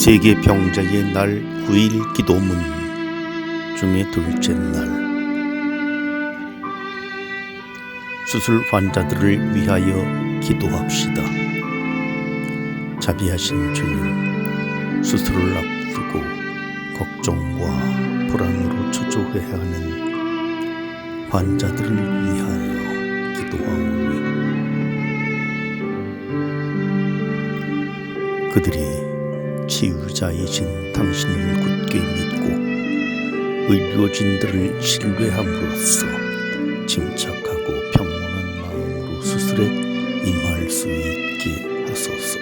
세계 병자의 날 9일 기도문 중에 둘째 날 수술 환자들을 위하여 기도합시다. 자비하신 주님, 수술을 앞두고 걱정과 불안으로 초조해하는 환자들을 위하여 기도하오니 그들이 치유자이신 당신을 굳게 믿고 의료진들을 신뢰함으로써 침착하고 평온한 마음으로 수술에 임할 수 있게 하소서.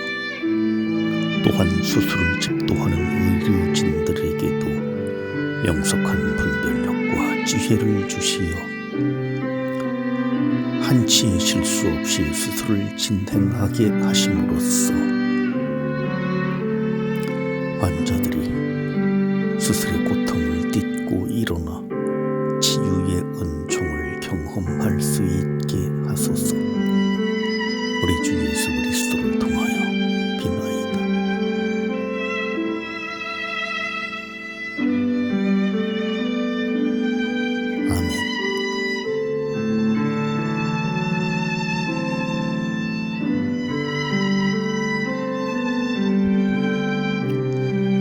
또한 수술을 집도하는 의료진들에게도 명석한 분별력과 지혜를 주시어 한치의 실수 없이 수술을 진행하게 하심으로써 수술의 고통을 딛고 일어나 치유의 은총을 경험할 수 있게 하소서. 우리 주 예수 그리스도를 통하여 비나이다. 아멘.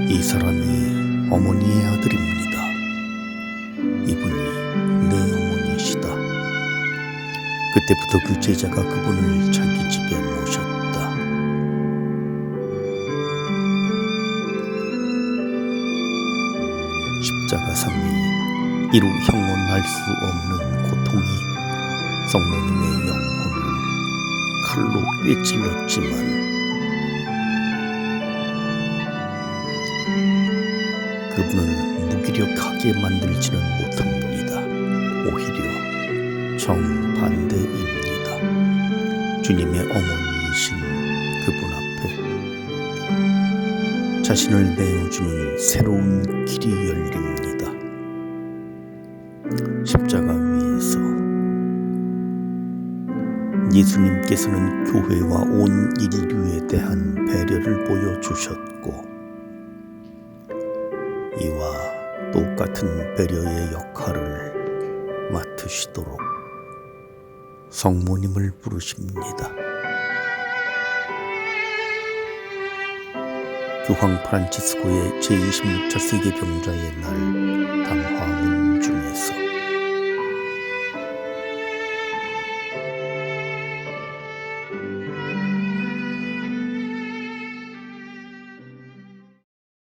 이 사람이 어머니의 아들입니다. 이분이 내 어머니시다. 그때부터 그 제자가 그분을 자기 집에 모셨다. 십자가상이 이루 형언할 수 없는 고통이 성모님의 영혼을 칼로 꿰찔렀지만 그분은 무기력하게 만들지는 못합니다. 오히려 정반대입니다. 주님의 어머니이신 그분 앞에 자신을 내어주는 새로운 길이 열립니다. 십자가 위에서 예수님께서는 교회와 온 인류에 대한 배려를 보여주셨고 이와 똑같은 배려의 역할을 맡으시도록 성모님을 부르십니다. 교황 프란치스코의 제26차 세계병자의 날 담화문 중에서